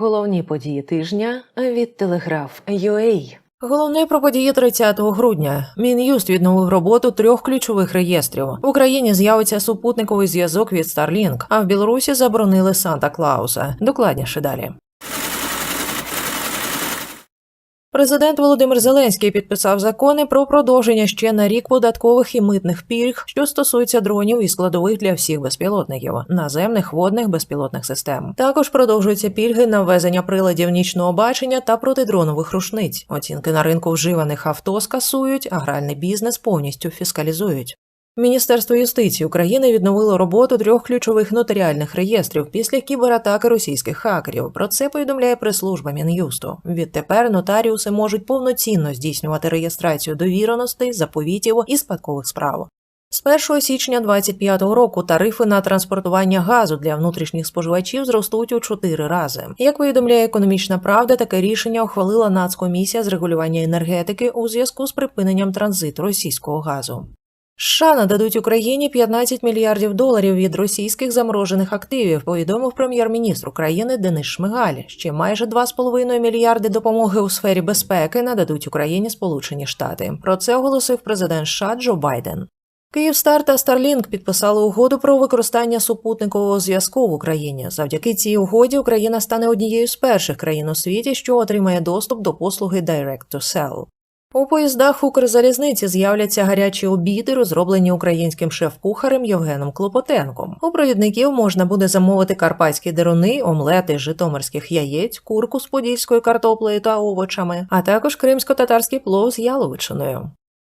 Головні події тижня від Телеграф UA. Головне про події 30 грудня. Мін'юст відновив роботу трьох ключових реєстрів. В Україні з'явиться супутниковий зв'язок від Starlink, а в Білорусі заборонили Санта Клауса. Докладніше далі. Президент Володимир Зеленський підписав закони про продовження ще на рік податкових і митних пільг, що стосуються дронів і складових для всіх безпілотників, наземних водних безпілотних систем. Також продовжуються пільги на ввезення приладів нічного бачення та протидронових рушниць. Оцінки на ринку вживаних авто скасують, а гральний бізнес повністю фіскалізують. Міністерство юстиції України відновило роботу трьох ключових нотаріальних реєстрів після кібератаки російських хакерів. Про це повідомляє прес-служба Мін'юсту. Відтепер нотаріуси можуть повноцінно здійснювати реєстрацію довіреностей, заповітів і спадкових справ. З 1 січня 2025 року тарифи на транспортування газу для внутрішніх споживачів зростуть у чотири рази. Як повідомляє економічна правда, таке рішення ухвалила Нацкомісія з регулювання енергетики у зв'язку з припиненням транзиту російського газу. США нададуть Україні 15 мільярдів доларів від російських заморожених активів, повідомив прем'єр-міністр України Денис Шмигаль. Ще майже 2,5 мільярди допомоги у сфері безпеки нададуть Україні Сполучені Штати. Про це оголосив президент США Джо Байден. Київстар та Starlink підписали угоду про використання супутникового зв'язку в Україні. Завдяки цій угоді Україна стане однією з перших країн у світі, що отримає доступ до послуги Direct to Cell. У поїздах Укрзалізниці з'являться гарячі обіди, розроблені українським шеф-кухарем Євгеном Клопотенком. У провідників можна буде замовити карпатські деруни, омлети з житомирських яєць, курку з подільською картоплею та овочами, а також кримсько-татарський плов з яловичиною.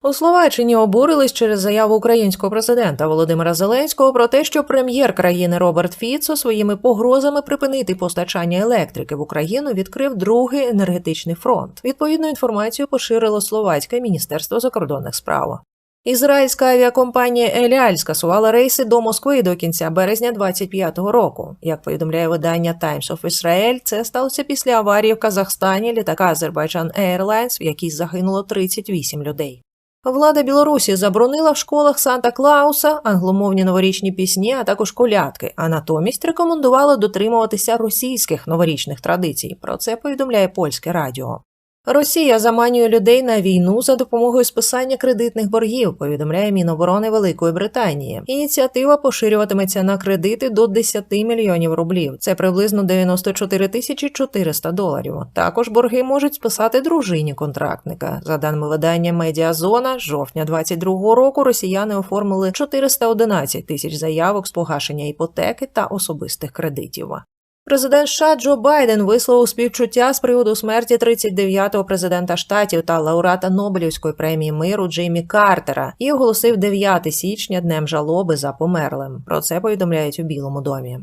У Словаччині обурились через заяву українського президента Володимира Зеленського про те, що прем'єр країни Роберт Фіцо своїми погрозами припинити постачання електрики в Україну відкрив другий енергетичний фронт. Відповідну інформацію поширило словацьке міністерство закордонних справ. Ізраїльська авіакомпанія Еляль скасувала рейси до Москви до кінця березня 25-го року. Як повідомляє видання Times of Israel, це сталося після аварії в Казахстані літака Azerbaijan Airlines, в якій загинуло 38 людей. Влада Білорусі заборонила в школах Санта Клауса англомовні новорічні пісні, а також колядки, а натомість рекомендувала дотримуватися російських новорічних традицій. Про це повідомляє польське радіо. Росія заманює людей на війну за допомогою списання кредитних боргів, повідомляє Міноборони Великої Британії. Ініціатива поширюватиметься на кредити до 10 мільйонів рублів. Це приблизно 94 тисячі 400 доларів. Також борги можуть списати дружині контрактника. За даними видання Медіазона, з жовтня 22-го року росіяни оформили 411 тисяч заявок з погашення іпотеки та особистих кредитів. Президент США Джо Байден висловив співчуття з приводу смерті 39-го президента штатів та лауреата Нобелівської премії миру Джеймі Картера і оголосив 9 січня днем жалоби за померлим. Про це повідомляють у Білому домі.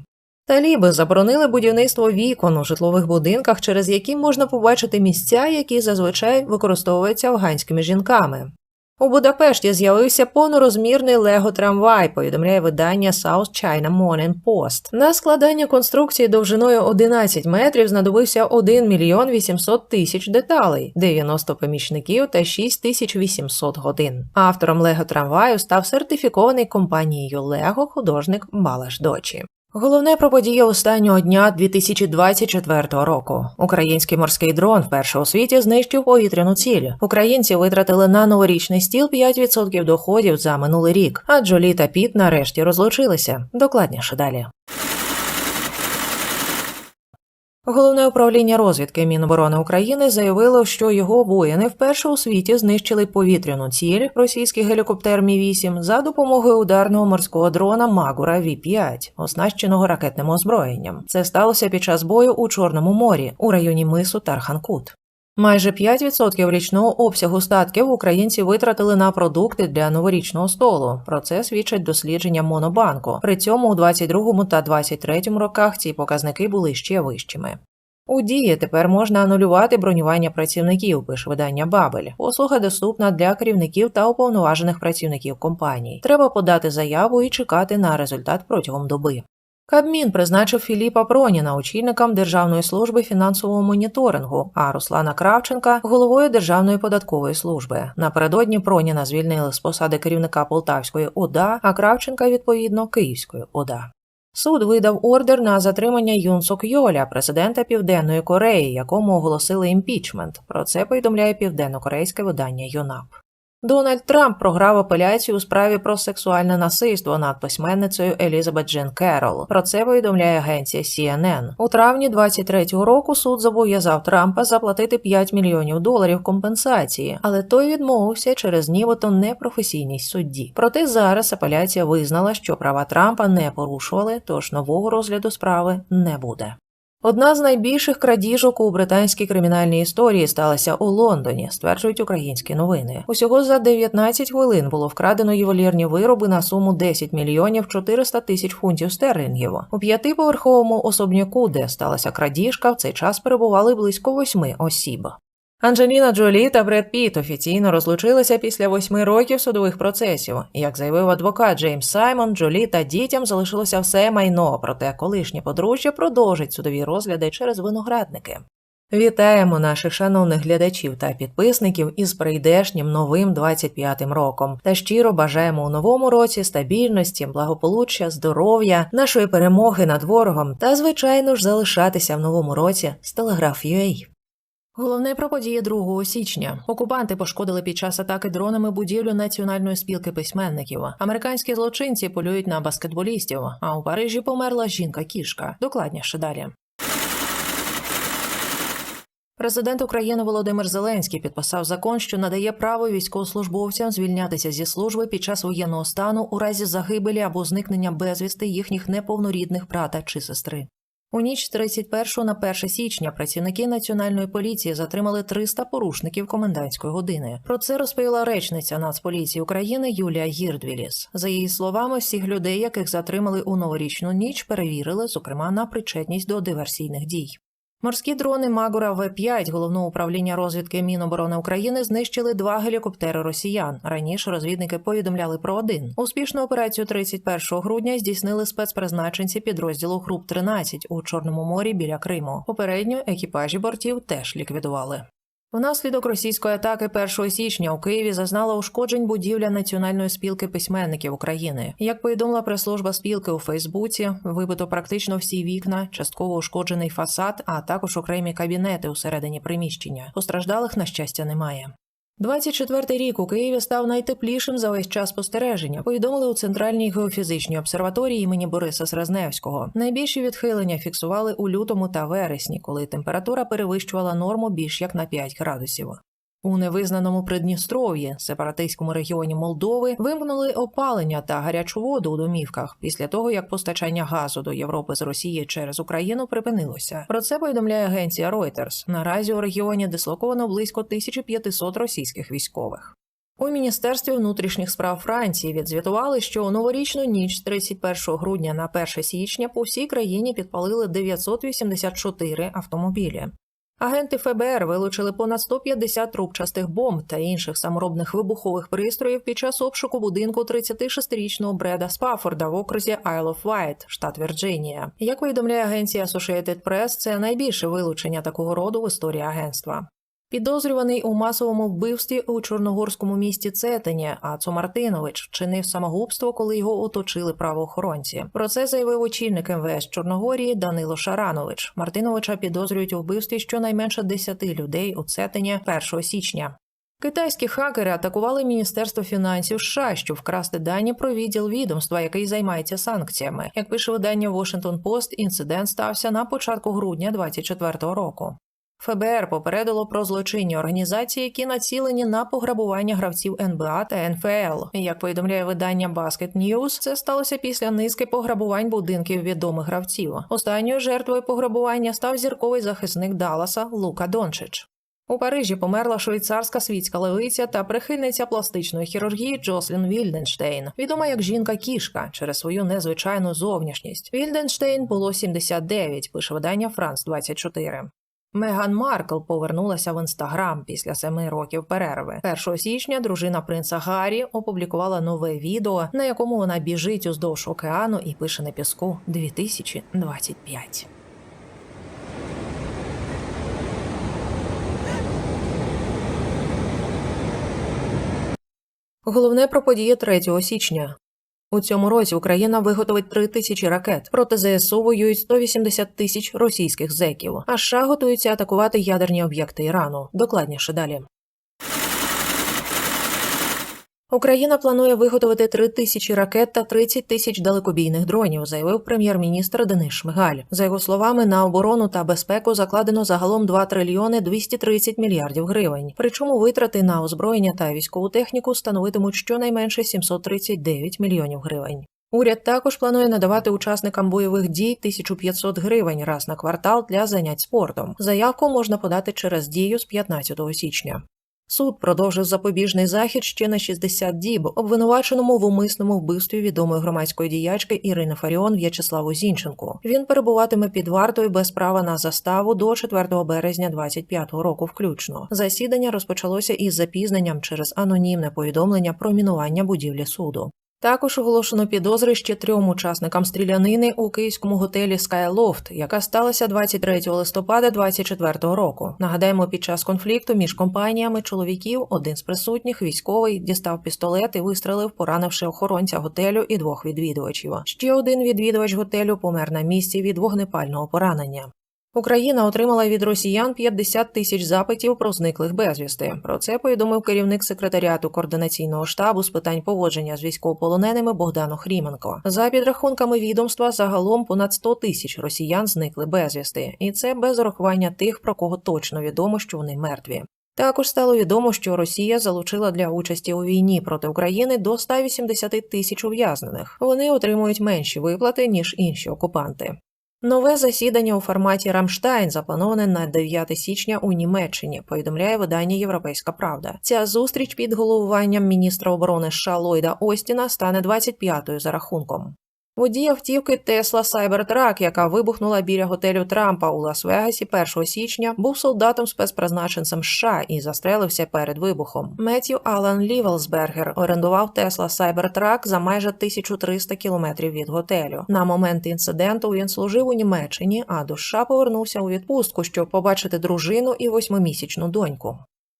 Таліби заборонили будівництво вікон у житлових будинках, через які можна побачити місця, які зазвичай використовуються афганськими жінками. У Будапешті з'явився повнорозмірний лего трамвай, повідомляє видання South China Morning Post. На складання конструкції довжиною 11 метрів знадобився 1 мільйон 800 тисяч деталей, 90 помічників та 6800 годин. Автором лего трамваю став сертифікований компанією Лего художник Балаш Дочі. Головне про події останнього дня 2024 року. Український морський дрон вперше у світі знищив повітряну ціль. Українці витратили на новорічний стіл 5% доходів за минулий рік, а Джолі та Піт нарешті розлучилися. Докладніше далі. Головне управління розвідки Міноборони України заявило, що його воїни вперше у світі знищили повітряну ціль російський гелікоптер Мі 8 за допомогою ударного морського дрона Магура Ві 5 оснащеного ракетним озброєнням. Це сталося під час бою у Чорному морі у районі мису Тарханкут. Майже 5% річного обсягу статків українці витратили на продукти для новорічного столу. Про це свідчать дослідження Монобанку. При цьому у 22 та 23 роках ці показники були ще вищими. У дії тепер можна анулювати бронювання працівників, пише видання Бабель. Послуга доступна для керівників та уповноважених працівників компаній. Треба подати заяву і чекати на результат протягом доби. Кабмін призначив Філіпа Проніна очільником Державної служби фінансового моніторингу, а Руслана Кравченка головою Державної податкової служби. Напередодні Проніна звільнили з посади керівника Полтавської ОДА, а Кравченка відповідно Київської ОДА. Суд видав ордер на затримання Юн Йоля, президента Південної Кореї, якому оголосили імпічмент. Про це повідомляє південно-корейське видання ЮНАП. Дональд Трамп програв апеляцію у справі про сексуальне насильство над письменницею Елізабет Джин Керол. Про це повідомляє агенція CNN. У травні 23-го року суд зобов'язав Трампа заплатити 5 мільйонів доларів компенсації, але той відмовився через нібито непрофесійність судді. Проте зараз апеляція визнала, що права Трампа не порушували, тож нового розгляду справи не буде. Одна з найбільших крадіжок у британській кримінальній історії сталася у Лондоні, стверджують українські новини. Усього за 19 хвилин було вкрадено ювелірні вироби на суму 10 мільйонів 400 тисяч фунтів стерлінгів. У п'ятиповерховому особняку, де сталася крадіжка, в цей час перебували близько восьми осіб. Анджеліна Джолі та Бред Піт офіційно розлучилися після восьми років судових процесів. Як заявив адвокат Джеймс Саймон, Джолі та дітям залишилося все майно, проте колишнє подружжя продовжить судові розгляди через виноградники. Вітаємо наших шановних глядачів та підписників із прийдешнім новим 25-м роком та щиро бажаємо у новому році стабільності, благополуччя, здоров'я, нашої перемоги над ворогом та, звичайно ж, залишатися в новому році з Телеграф.ua. Головне про події 2 січня. Окупанти пошкодили під час атаки дронами будівлю Національної спілки письменників. Американські злочинці полюють на баскетболістів. А у Парижі померла жінка-кішка. Докладніше далі. Президент України Володимир Зеленський підписав закон, що надає право військовослужбовцям звільнятися зі служби під час воєнного стану у разі загибелі або зникнення безвісти їхніх неповнорідних брата чи сестри. У ніч з 31 на 1 січня працівники національної поліції затримали 300 порушників комендантської години. Про це розповіла речниця Нацполіції України Юлія Гірдвіліс. За її словами, всіх людей, яких затримали у новорічну ніч, перевірили, зокрема на причетність до диверсійних дій. Морські дрони Магура В-5 головного управління розвідки Міноборони України знищили два гелікоптери росіян. Раніше розвідники повідомляли про один. Успішну операцію 31 грудня здійснили спецпризначенці підрозділу груп 13 у Чорному морі біля Криму. Попередньо екіпажі бортів теж ліквідували. Внаслідок російської атаки 1 січня у Києві зазнала ушкоджень будівля Національної спілки письменників України. Як повідомила прес-служба спілки у Фейсбуці, вибито практично всі вікна, частково ушкоджений фасад, а також окремі кабінети усередині приміщення. Постраждалих на щастя немає. 24-й рік у Києві став найтеплішим за весь час спостереження. Повідомили у центральній геофізичній обсерваторії імені Бориса Сразневського. Найбільші відхилення фіксували у лютому та вересні, коли температура перевищувала норму більш як на 5 градусів. У невизнаному Придністров'ї, сепаратистському регіоні Молдови, вимкнули опалення та гарячу воду у домівках після того, як постачання газу до Європи з Росії через Україну припинилося. Про це повідомляє агенція Reuters. Наразі у регіоні дислоковано близько 1500 російських військових. У міністерстві внутрішніх справ Франції відзвітували, що у новорічну ніч з 31 грудня на 1 січня по всій країні підпалили 984 автомобілі. Агенти ФБР вилучили понад 150 трубчастих бомб та інших саморобних вибухових пристроїв під час обшуку будинку 36-річного Бреда Спафорда в окрузі Isle of Wight, штат Вірджинія. Як повідомляє агенція Associated Press, це найбільше вилучення такого роду в історії агентства. Підозрюваний у масовому вбивстві у чорногорському місті Цетені, Ацо Мартинович вчинив самогубство, коли його оточили правоохоронці. Про це заявив очільник МВС Чорногорії Данило Шаранович. Мартиновича підозрюють у вбивстві щонайменше 10 людей у Цетені 1 січня. Китайські хакери атакували Міністерство фінансів США, щоб вкрасти дані про відділ відомства, який займається санкціями. Як пише видання Washington Post, інцидент стався на початку грудня 2024 року. ФБР попередило про злочинні організації, які націлені на пограбування гравців НБА та НФЛ. Як повідомляє видання Basket News, це сталося після низки пограбувань будинків відомих гравців. Останньою жертвою пограбування став зірковий захисник Далласа Лука Дончич. У Парижі померла швейцарська світська левиця та прихильниця пластичної хірургії Джослін Вільденштейн, відома як жінка-кішка через свою незвичайну зовнішність. Вільденштейн було 79, пише видання Франс 24. Меган Маркл повернулася в інстаграм після семи років перерви. 1 січня дружина принца Гаррі опублікувала нове відео, на якому вона біжить уздовж океану і пише на піску 2025. Головне про події 3 січня. У цьому році Україна виготовить 3 тисячі ракет. Проти ЗСУ воюють 180 тисяч російських зеків. А США готуються атакувати ядерні об'єкти Ірану. Докладніше далі. Україна планує виготовити 3 тисячі ракет та 30 тисяч далекобійних дронів, заявив прем'єр-міністр Денис Шмигаль. За його словами, на оборону та безпеку закладено загалом 2 трильйони 230 мільярдів гривень. Причому витрати на озброєння та військову техніку становитимуть щонайменше 739 мільйонів гривень. Уряд також планує надавати учасникам бойових дій 1500 гривень раз на квартал для занять спортом. Заявку можна подати через дію з 15 січня. Суд продовжив запобіжний захід ще на 60 діб, обвинуваченому в умисному вбивстві відомої громадської діячки Ірини Фаріон В'ячеславу Зінченку. Він перебуватиме під вартою без права на заставу до 4 березня 25 року включно. Засідання розпочалося із запізненням через анонімне повідомлення про мінування будівлі суду. Також оголошено підозри ще трьом учасникам стрілянини у київському готелі Skylоft, яка сталася 23 листопада 2024 року. Нагадаємо, під час конфлікту між компаніями чоловіків один з присутніх, військовий, дістав пістолет і вистрелив, поранивши охоронця готелю і двох відвідувачів. Ще один відвідувач готелю помер на місці від вогнепального поранення. Україна отримала від росіян 50 тисяч запитів про зниклих безвісти. Про це повідомив керівник секретаріату координаційного штабу з питань поводження з військовополоненими Богдан Охріменко. За підрахунками відомства, загалом понад 100 тисяч росіян зникли безвісти, і це без урахування тих, про кого точно відомо, що вони мертві. Також стало відомо, що Росія залучила для участі у війні проти України до 180 тисяч ув'язнених. Вони отримують менші виплати ніж інші окупанти. Нове засідання у форматі Рамштайн заплановане на 9 січня у Німеччині. Повідомляє видання Європейська Правда. Ця зустріч під головуванням міністра оборони США Ллойда Остіна стане 25-ю за рахунком. Водій автівки Тесла Cybertruck, яка вибухнула біля готелю Трампа у Лас-Вегасі 1 січня, був солдатом спецпризначенцем США і застрелився перед вибухом. Меттью Алан Лівелсбергер орендував Тесла Cybertruck за майже 1300 кілометрів від готелю. На момент інциденту він служив у Німеччині, а до США повернувся у відпустку, щоб побачити дружину і восьмимісячну доньку.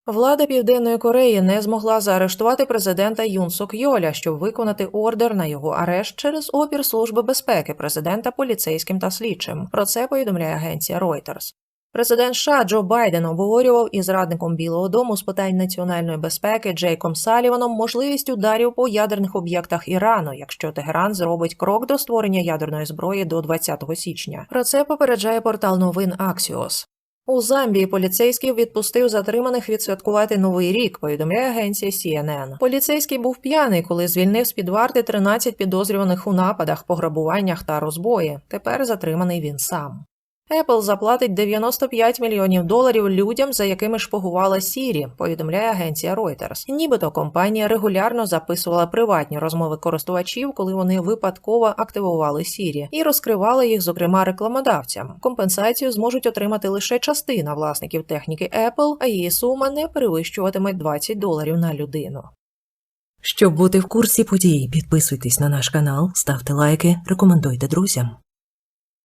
Влада Південної Кореї не змогла заарештувати президента Юн Сок Йоля, щоб виконати ордер на його арешт через опір Служби безпеки президента поліцейським та слідчим. Про це повідомляє агенція Reuters. Президент США Джо Байден обговорював із радником Білого Дому з питань національної безпеки Джейком Саліваном можливість ударів по ядерних об'єктах Ірану, якщо Тегеран зробить крок до створення ядерної зброї до 20 січня. Про це попереджає портал новин Axios. У Замбії поліцейський відпустив затриманих відсвяткувати новий рік. Повідомляє агенція CNN. Поліцейський був п'яний, коли звільнив з під варти 13 підозрюваних у нападах, пограбуваннях та розбої. Тепер затриманий він сам. Apple заплатить 95 мільйонів доларів людям, за якими шпигувала Сірі, повідомляє агенція Reuters. Нібито компанія регулярно записувала приватні розмови користувачів, коли вони випадково активували Сірі, і розкривала їх, зокрема, рекламодавцям. Компенсацію зможуть отримати лише частина власників техніки Apple, а її сума не перевищуватиме 20 доларів на людину. Щоб бути в курсі подій, підписуйтесь на наш канал, ставте лайки, рекомендуйте друзям.